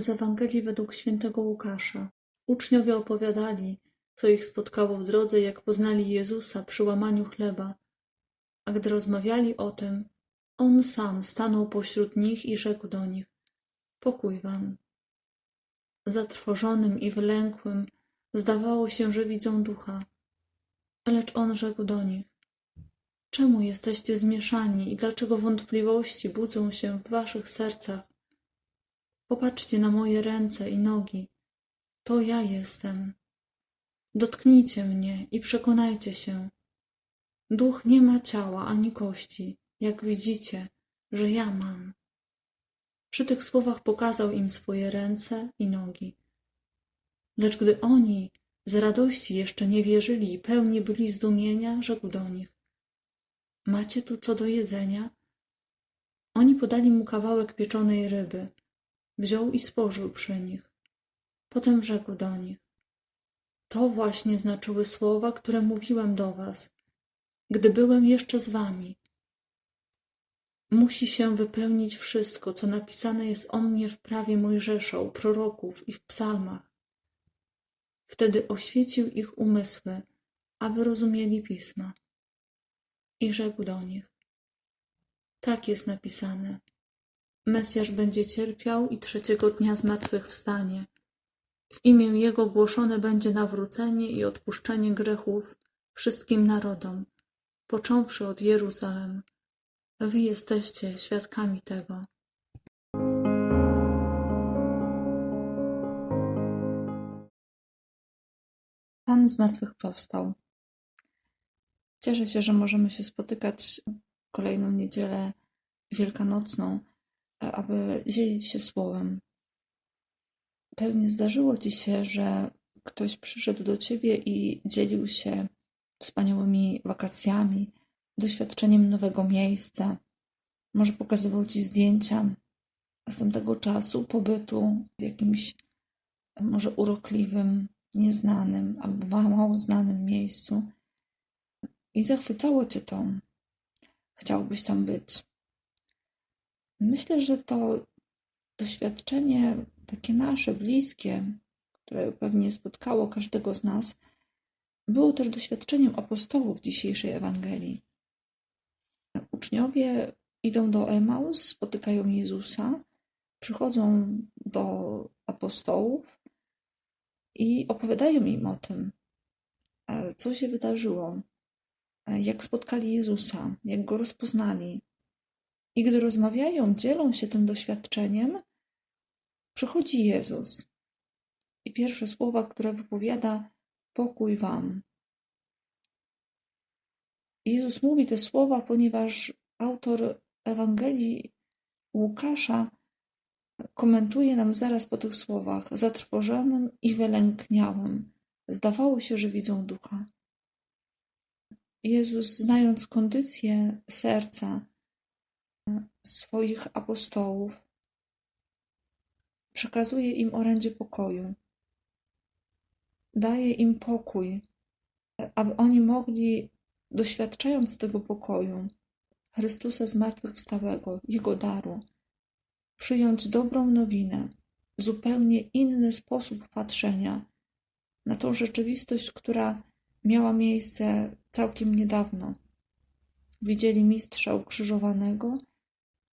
Z Ewangelii według świętego Łukasza. Uczniowie opowiadali, co ich spotkało w drodze, jak poznali Jezusa przy łamaniu chleba. A gdy rozmawiali o tym, on sam stanął pośród nich i rzekł do nich: Pokój wam. Zatrwożonym i wylękłym zdawało się, że widzą ducha. Lecz on rzekł do nich: Czemu jesteście zmieszani i dlaczego wątpliwości budzą się w waszych sercach? Popatrzcie na moje ręce i nogi. To ja jestem. Dotknijcie mnie i przekonajcie się. Duch nie ma ciała ani kości, jak widzicie, że ja mam. Przy tych słowach pokazał im swoje ręce i nogi. Lecz gdy oni z radości jeszcze nie wierzyli i pełni byli zdumienia, rzekł do nich: Macie tu co do jedzenia? Oni podali mu kawałek pieczonej ryby. Wziął i spożył przy nich. Potem rzekł do nich: To właśnie znaczyły słowa, które mówiłem do was, gdy byłem jeszcze z wami. Musi się wypełnić wszystko, co napisane jest o mnie w prawie Mojżesza, u proroków i w psalmach. Wtedy oświecił ich umysły, aby rozumieli pisma. I rzekł do nich: Tak jest napisane. Mesjasz będzie cierpiał i trzeciego dnia zmartwychwstanie. W imię Jego głoszone będzie nawrócenie i odpuszczenie grzechów wszystkim narodom, począwszy od Jeruzalem. Wy jesteście świadkami tego. Pan zmartwychwstał. Cieszę się, że możemy się spotykać kolejną niedzielę wielkanocną, aby dzielić się słowem. Pewnie zdarzyło ci się, że ktoś przyszedł do ciebie i dzielił się wspaniałymi wakacjami, doświadczeniem nowego miejsca. Może pokazywał ci zdjęcia z tamtego czasu pobytu w jakimś może urokliwym, nieznanym albo mało znanym miejscu. I zachwycało cię to. Chciałbyś tam być. Myślę, że to doświadczenie takie nasze, bliskie, które pewnie spotkało każdego z nas, było też doświadczeniem apostołów dzisiejszej Ewangelii. Uczniowie idą do Emaus, spotykają Jezusa, przychodzą do apostołów i opowiadają im o tym, co się wydarzyło, jak spotkali Jezusa, jak go rozpoznali. I gdy rozmawiają, dzielą się tym doświadczeniem, przychodzi Jezus. I pierwsze słowa, które wypowiada, pokój wam. Jezus mówi te słowa, ponieważ autor Ewangelii Łukasza komentuje nam zaraz po tych słowach zatrwożonym i wylękniałym. Zdawało się, że widzą ducha. Jezus, znając kondycję serca swoich apostołów, przekazuje im orędzie pokoju. Daje im pokój, aby oni mogli, doświadczając tego pokoju, Chrystusa zmartwychwstałego, Jego daru, przyjąć dobrą nowinę, zupełnie inny sposób patrzenia na tą rzeczywistość, która miała miejsce całkiem niedawno. Widzieli mistrza ukrzyżowanego,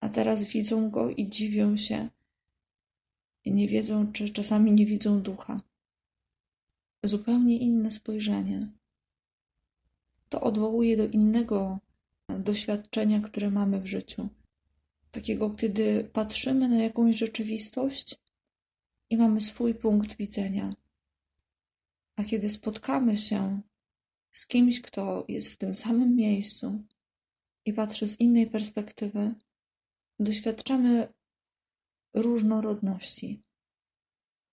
a teraz widzą go i dziwią się, i nie wiedzą, czy czasami nie widzą ducha. Zupełnie inne spojrzenie. To odwołuje do innego doświadczenia, które mamy w życiu. Takiego, kiedy patrzymy na jakąś rzeczywistość i mamy swój punkt widzenia. A kiedy spotkamy się z kimś, kto jest w tym samym miejscu i patrzy z innej perspektywy, doświadczamy różnorodności.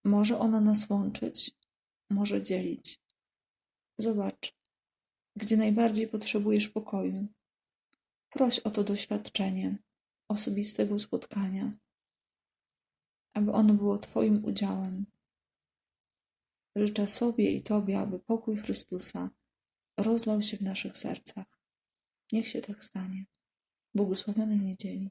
Może ona nas łączyć, może dzielić. Zobacz, gdzie najbardziej potrzebujesz pokoju. Proś o to doświadczenie osobistego spotkania, aby ono było Twoim udziałem. Życzę sobie i Tobie, aby pokój Chrystusa rozlał się w naszych sercach. Niech się tak stanie. Błogosławionej niedzieli.